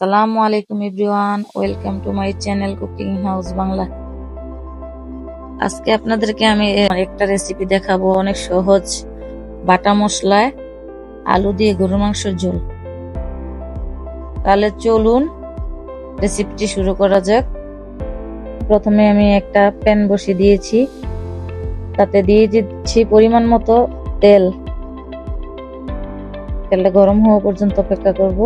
সালামু আলাইকুম everyone, welcome to my channel cooking house Bangla. আজকে আপনাদেরকে আমি একটা রেসিপি দেখাবো, অনেক সহজ। বাটা মশলায় আলু দিয়ে গরুর মাংসের ঝোল। তাহলে চলুন রেসিপিটি শুরু করা যাক। প্রথমে আমি একটা প্যান বসিয়ে দিয়েছি। তাতে দিয়ে দিচ্ছি পরিমাণ মতো তেল। তেলটা গরম হওয়া পর্যন্ত অপেক্ষা করব।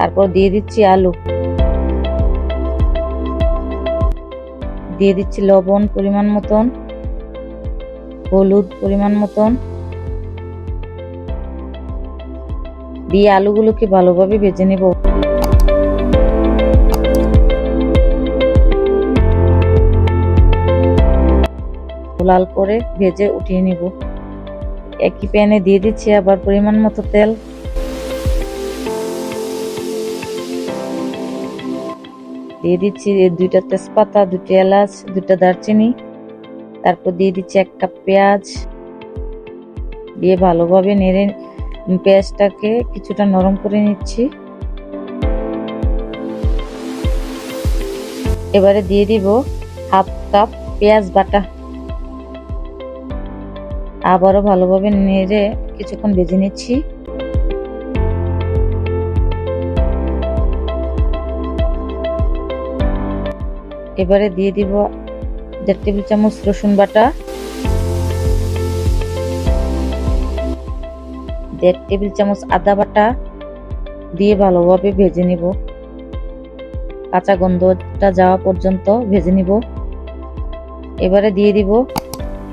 তারপর দিয়ে দিচ্ছি আলু। দিয়ে দিচ্ছি লবণ পরিমাণ মতন, হলুদ পরিমাণ মতন। দিয়ে আলুগুলোকে ভালোভাবে ভেজে নেব। লাল করে ভেজে উঠিয়ে নিব। একই প্যানে দিয়ে দিচ্ছি আবার পরিমাণ মতো তেল। দিয়ে দিচ্ছি দুইটা তেজপাতা দুটি এলাচ দুটা দারচিনি। তারপর দিয়ে দিচ্ছি এক কাপ পেঁয়াজ। দিয়ে ভালোভাবে নেড়ে পেঁয়াজটাকে কিছুটা নরম করে নিচ্ছি। এবারে দিয়ে দিব হাফ কাপ পেঁয়াজ বাটা। আবারও ভালোভাবে নেড়ে কিছুক্ষণ ভেজে নিচ্ছি। এবারে দিয়ে দিব দেড় টেবিল চামচ রসুন বাটা, দেড় টেবিল চামচ আদা বাটা দিয়ে ভালোভাবে ভেজে নিব। কাঁচা গন্ধটা যাওয়া পর্যন্ত ভেজে নিব। এবারে দিয়ে দিব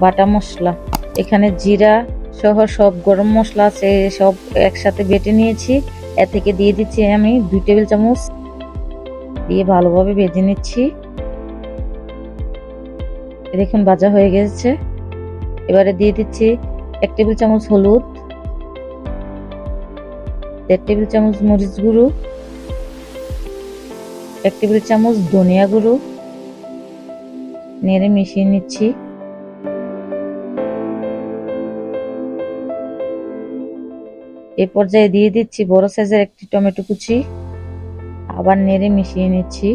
বাটা মশলা। এখানে জিরা সহ সব গরম মশলা আছে, সব একসাথে বেটে নিয়েছি। এ থেকে দিয়ে দিচ্ছি আমি দুই টেবিল চামচ। দিয়ে ভালোভাবে ভেজে নিচ্ছি। দেখুন ভাজা হয়ে গেছে। এবারে দিয়ে দিচ্ছি এক টেবিল চামচ হলুদ, দেড় টেবিল চামচ মরিচ গুঁড়ো, এক টেবিল চামচ ধনিয়া গুঁড়ো। নেড়ে মিশিয়ে নিচ্ছি। এ পর্যায়ে দিয়ে দিচ্ছি বড় সাইজের একটি টমেটো কুচি। আবার নেড়ে মিশিয়ে নিচ্ছি।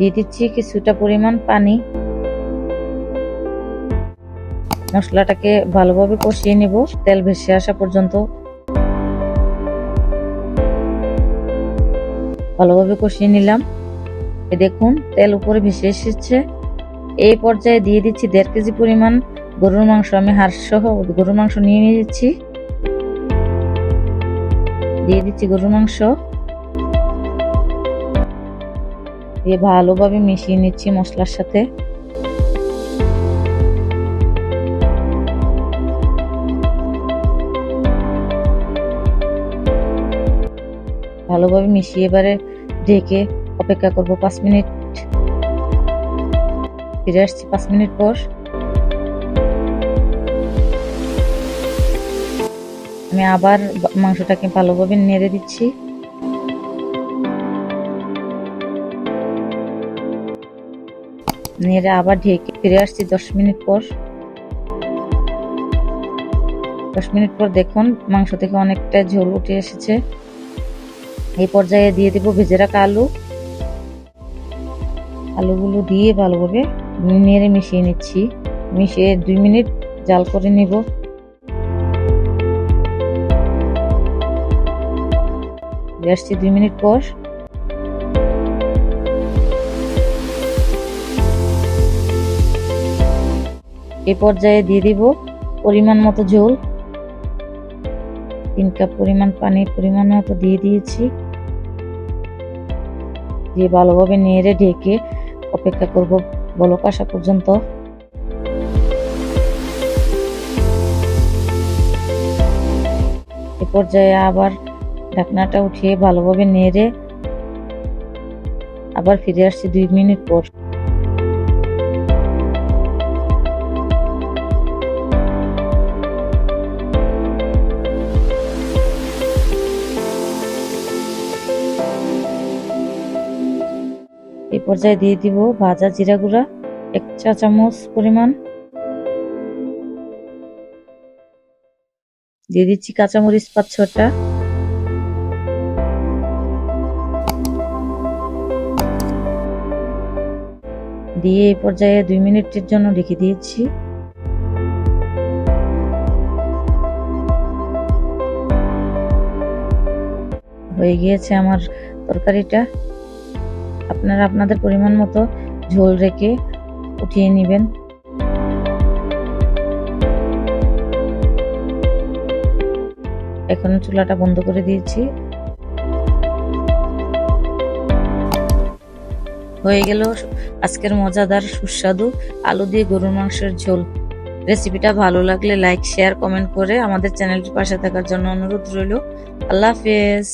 দিয়ে দিচ্ছি কিছুটা পরিমাণ পানি। মশলাটাকে ভালোভাবে কষিয়ে নিব। তেল ভেসে আসা পর্যন্ত। ভালোভাবে কষিয়ে নিলাম। এ দেখুন, তেল উপরে ভেসে এসেছে। এই পর্যায়ে দিয়ে দিচ্ছি দেড় কেজি পরিমাণ গরুর মাংস। আমি হাড় সহ গরুর মাংস নিয়ে নিয়েছি। দিয়ে দিচ্ছি গরুর মাংস। দিয়ে ভালোভাবে মিশিয়ে নিচ্ছি মশলার সাথে। ভালোভাবে মিশিয়ে এবারে ঢেকে অপেক্ষা করব পাঁচ মিনিট। ফিরে আসছি পাঁচ মিনিট পর। আমি আবার মাংসটাকে ভালোভাবে নেড়ে দিচ্ছি। নেড়ে আবার ঢেকে ফিরে আসছি দশ মিনিট পর। দশ মিনিট পর দেখুন মাংস থেকে অনেকটা ঝোল উঠে এসেছে। এই পর্যায়ে দিয়ে দেবো ভেজে রাখা আলু। আলুগুলো দিয়ে ভালোভাবে নেড়ে মিশিয়ে নিচ্ছি। মিশিয়ে দুই মিনিট জাল করে নিব। আসছি দুই মিনিট পর। এ পর্যায়ে দিয়ে দিব পরিমাণ মতো ঝোল তিন কাপ পরিমাণ পানি পরিমাণ মতো দিয়ে দিয়েছি। দিয়ে ভালোভাবে নেড়ে ঢেকে অপেক্ষা করব বলক আসা পর্যন্ত। এ পর্যায়ে আবার ঢাকনাটা উঠিয়ে ভালোভাবে নেড়ে আবার ফিরে আসছি দুই মিনিট পর। এই পর্যায়ে দিয়ে দিব ভাজা জিরা গুঁড়া, এক চা চামচ পরিমাণ। দিয়ে দিচ্ছি কাঁচামরিচ পাঁচ ছটা। দিয়ে এই পর্যায়ে দুই মিনিটের জন্য রেখে দিয়েছি। হয়ে গিয়েছে আমার তরকারিটা। আপনারা আপনাদের পরিমাণ মতো ঝোল রেখে উঠিয়ে নেবেন। এখন চুলাটা বন্ধ করে দিয়েছি। হয়ে গেল আজকের মজাদার সুস্বাদু আলু দিয়ে গরুর মাংসের ঝোল। রেসিপিটা ভালো লাগলে লাইক, শেয়ার, কমেন্ট করে আমাদের চ্যানেলটির পাশে থাকার জন্য অনুরোধ রইল। আল্লাহ হাফেজ।